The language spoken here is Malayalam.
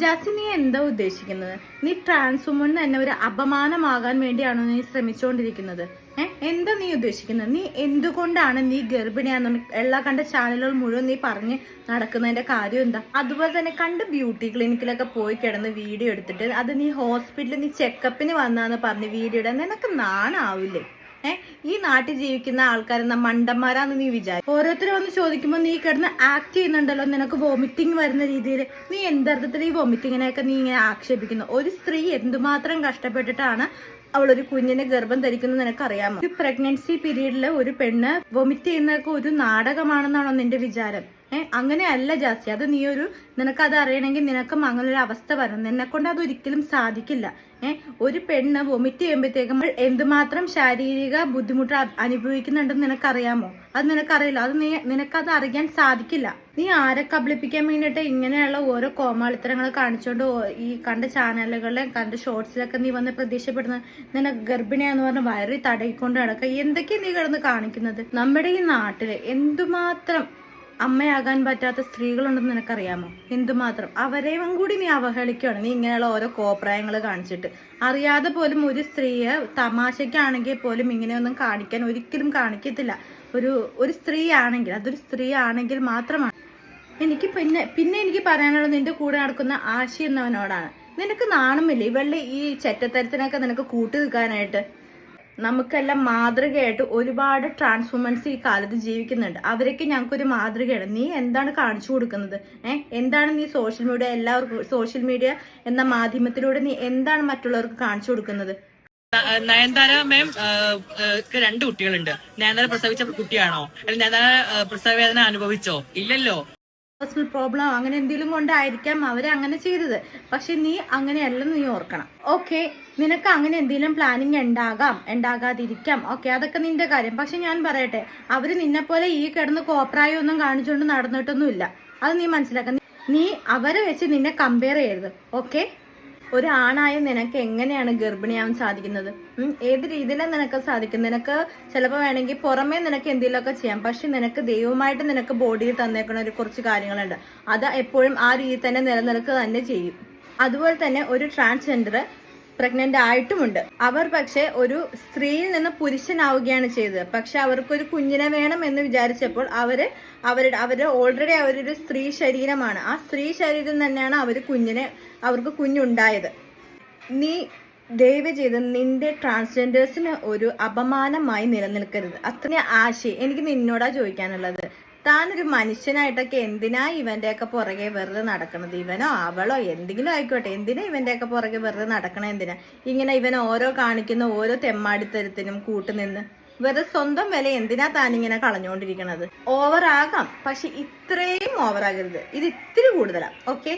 ജാസി നീ എന്താ ഉദ്ദേശിക്കുന്നത്? നീ ട്രാൻസ് വുമൺ തന്നെ ഒരു അപമാനമാകാൻ വേണ്ടിയാണോ നീ ശ്രമിച്ചുകൊണ്ടിരിക്കുന്നത് ഏഹ് എന്താ നീ ഉദ്ദേശിക്കുന്നത്? നീ എന്തുകൊണ്ടാണ് നീ ഗർഭിണിയാന്ന് എല്ലാ കണ്ട ചാനലുകൾ മുഴുവൻ നീ പറഞ്ഞ് നടക്കുന്നതിന്റെ കാര്യം എന്താ? അതുപോലെ തന്നെ കണ്ട് ബ്യൂട്ടി ക്ലിനിക്കിലൊക്കെ പോയി കിടന്ന് വീഡിയോ എടുത്തിട്ട് അത് നീ ഹോസ്പിറ്റലിൽ നീ ചെക്കപ്പിന് വന്നാന്ന് പറഞ്ഞ് വീഡിയോ ഇടാൻ നിനക്ക് നാണാവില്ലേ? ഏ ഈ നാട്ടിൽ ജീവിക്കുന്ന ആൾക്കാരെന്ന മണ്ടന്മാരാന്ന് നീ വിചാരിക്കും ഓരോരുത്തരും വന്ന് ചോദിക്കുമ്പോൾ നീ കിടന്ന് ആക്ട് ചെയ്യുന്നുണ്ടല്ലോ നിനക്ക് വോമിറ്റിംഗ് വരുന്ന രീതിയിൽ നീ എന്തർത്ഥത്തിൽ ഈ വോമിറ്റിങ്ങിനെയൊക്കെ നീ ഇങ്ങനെ ആക്ഷേപിക്കുന്നു? ഒരു സ്ത്രീ എന്തുമാത്രം കഷ്ടപ്പെട്ടിട്ടാണ് അവൾ ഒരു കുഞ്ഞിനെ ഗർഭം ധരിക്കുന്നത് നിനക്കറിയാമോ? ഒരു പ്രഗ്നൻസി പീരീഡിൽ ഒരു പെണ്ണ് വൊമിറ്റ് ചെയ്യുന്നതൊക്കെ ഒരു നാടകമാണെന്നാണോ നിന്റെ വിചാരം? ഏഹ് അങ്ങനെയല്ല ജാസ്തി. അത് നീ ഒരു നിനക്ക് അത് അറിയണമെങ്കിൽ നിനക്കും അങ്ങനെ ഒരു അവസ്ഥ വരണം. നിന്നെ കൊണ്ട് അത് ഒരിക്കലും സാധിക്കില്ല. ഏഹ് ഒരു പെണ്ണ് വൊമിറ്റ് ചെയ്യുമ്പോഴത്തേക്കും എന്തുമാത്രം ശാരീരിക ബുദ്ധിമുട്ട് അനുഭവിക്കുന്നുണ്ടെന്ന് നിനക്കറിയാമോ? അത് നിനക്കറിയില്ല. അത് നീ നിനക്കത് അറിയാൻ സാധിക്കില്ല. നീ ആരെ കബളിപ്പിക്കാൻ വേണ്ടിയിട്ട് ഇങ്ങനെയുള്ള ഓരോ കോമാളിത്തരങ്ങൾ കാണിച്ചുകൊണ്ട് ഈ കണ്ട ചാനലുകളിലെ കണ്ട ഷോർട്സിലൊക്കെ നീ വന്ന് പ്രതീക്ഷപ്പെടുന്ന നിനക്ക് ഗർഭിണിയാന്ന് പറഞ്ഞ് വയറി തടയിക്കൊണ്ട് നടക്കുക എന്തൊക്കെയാ നീ കിടന്ന് കാണിക്കുന്നത്? നമ്മുടെ ഈ നാട്ടിൽ എന്തുമാത്രം അമ്മയാകാൻ പറ്റാത്ത സ്ത്രീകളുണ്ടെന്ന് നിനക്കറിയാമോ? എന്തുമാത്രം? അവരെയും കൂടി നീ അവഹേളിക്കുകയാണ്. നീ ഇങ്ങനെയുള്ള ഓരോ കോപ്രായങ്ങൾ കാണിച്ചിട്ട്. അറിയാതെ പോലും ഒരു സ്ത്രീയെ തമാശയ്ക്കാണെങ്കിൽ പോലും ഇങ്ങനെയൊന്നും കാണിക്കാൻ ഒരിക്കലും കാണിക്കത്തില്ല. ഒരു ഒരു സ്ത്രീ ആണെങ്കിൽ അതൊരു സ്ത്രീ ആണെങ്കിൽ മാത്രമാണ്. എനിക്ക് പിന്നെ പിന്നെ എനിക്ക് പറയാനുള്ളത് നിന്റെ കൂടെ നടക്കുന്ന ആശി എന്നവനോടാണ്. നിനക്ക് നാണമില്ലേ? ഇവളുടെ ഈ ചെറ്റത്തരത്തിനൊക്കെ നിനക്ക് കൂട്ടി നിൽക്കാനായിട്ട് നമുക്കെല്ലാം മാതൃകയായിട്ട് ഒരുപാട് ട്രാൻസ്ഫോമൻസ് ഈ കാലത്ത് ജീവിക്കുന്നുണ്ട്. അവരൊക്കെ ഞങ്ങൾക്കൊരു മാതൃകയാണ്. നീ എന്താണ് കാണിച്ചു കൊടുക്കുന്നത്? ഏഹ് എന്താണ് നീ സോഷ്യൽ മീഡിയ എല്ലാവർക്കും സോഷ്യൽ മീഡിയ എന്ന മാധ്യമത്തിലൂടെ നീ എന്താണ് മറ്റുള്ളവർക്ക് കാണിച്ചു കൊടുക്കുന്നത്? നയൻതാര മാം രണ്ട് കുട്ടികളുണ്ട്. നയൻതാര പ്രസവിച്ച കുട്ടിയാണോ? അല്ലെങ്കിൽ നയൻതാര പ്രസവവേദന പ്രസവ വേദന അനുഭവിച്ചോ? ഇല്ലല്ലോ. പേഴ്സണൽ പ്രോബ്ലം അങ്ങനെ എന്തെങ്കിലും കൊണ്ടായിരിക്കാം അവർ അങ്ങനെ ചെയ്തത്. പക്ഷെ നീ അങ്ങനെയല്ലെന്ന് നീ ഓർക്കണം. ഓക്കെ നിനക്ക് അങ്ങനെ എന്തെങ്കിലും പ്ലാനിങ് ഉണ്ടാകാം ഉണ്ടാകാതിരിക്കാം. ഓക്കെ അതൊക്കെ നിന്റെ കാര്യം. പക്ഷെ ഞാൻ പറയട്ടെ അവർ നിന്നെ പോലെ ഈ കിടന്ന് കോപ്രായം ഒന്നും കാണിച്ചുകൊണ്ട് നടന്നിട്ടൊന്നുമില്ല. അത് നീ മനസ്സിലാക്കാം നീ അവരെ വെച്ച് നിന്നെ കമ്പയർ ചെയ്യരുത്. ഓക്കെ ഒരു ആണായ നിനക്ക് എങ്ങനെയാണ് ഗർഭിണിയാവാൻ സാധിക്കുന്നത്? ഏത് രീതിയിലാണ് നിനക്ക് സാധിക്കും നിനക്ക് ചിലപ്പോൾ വേണമെങ്കിൽ പുറമേ നിനക്ക് എന്തെങ്കിലുമൊക്കെ ചെയ്യാം. പക്ഷെ നിനക്ക് ദൈവമായിട്ട് നിനക്ക് ബോഡിയിൽ തന്നേക്കുന്ന ഒരു കുറച്ച് കാര്യങ്ങളുണ്ട്. അത് എപ്പോഴും ആ രീതിയിൽ തന്നെ നിലനിൽക്കുക തന്നെ ചെയ്യും. അതുപോലെ തന്നെ ഒരു ട്രാൻസ്ജെൻഡർ പ്രഗ്നന്റ് ആയിട്ടുമുണ്ട്. അവർ പക്ഷെ ഒരു സ്ത്രീയിൽ നിന്ന് പുരുഷനാവുകയാണ് ചെയ്തത്. പക്ഷെ അവർക്കൊരു കുഞ്ഞിനെ വേണം എന്ന് വിചാരിച്ചപ്പോൾ അവർ അവരുടെ അവർ ഓൾറെഡി അവരൊരു സ്ത്രീ ശരീരമാണ്. ആ സ്ത്രീ ശരീരം തന്നെയാണ് അവർ കുഞ്ഞിനെ അവർക്ക് കുഞ്ഞുണ്ടായത്. നീ ദയവ് ചെയ്ത് നിന്റെ ട്രാൻസ്ജെൻഡേഴ്സിന് ഒരു അപമാനമായി നിലനിൽക്കരുത്. അത്ര ആശയം എനിക്ക് നിന്നോടാ ചോദിക്കാനുള്ളത്. താനൊരു മനുഷ്യനായിട്ടൊക്കെ എന്തിനാ ഇവന്റെയൊക്കെ പുറകെ വെറുതെ നടക്കണത്? ഇവനോ അവളോ എന്തെങ്കിലും ആയിക്കോട്ടെ. എന്തിനാ ഇവന്റെയൊക്കെ പുറകെ വെറുതെ നടക്കണം എന്തിനാ? ഇങ്ങനെ ഇവൻ ഓരോ കാണിക്കുന്ന ഓരോ തെമ്മാടിത്തരത്തിനും കൂട്ടുനിന്ന് വെറുതെ സ്വന്തം വില എന്തിനാ താനിങ്ങനെ കളഞ്ഞുകൊണ്ടിരിക്കണത്? ഓവറാകാം പക്ഷെ ഇത്രയും ഓവറാകരുത് ഇത് ഇത്തിരി കൂടുതലാ. ഓക്കെ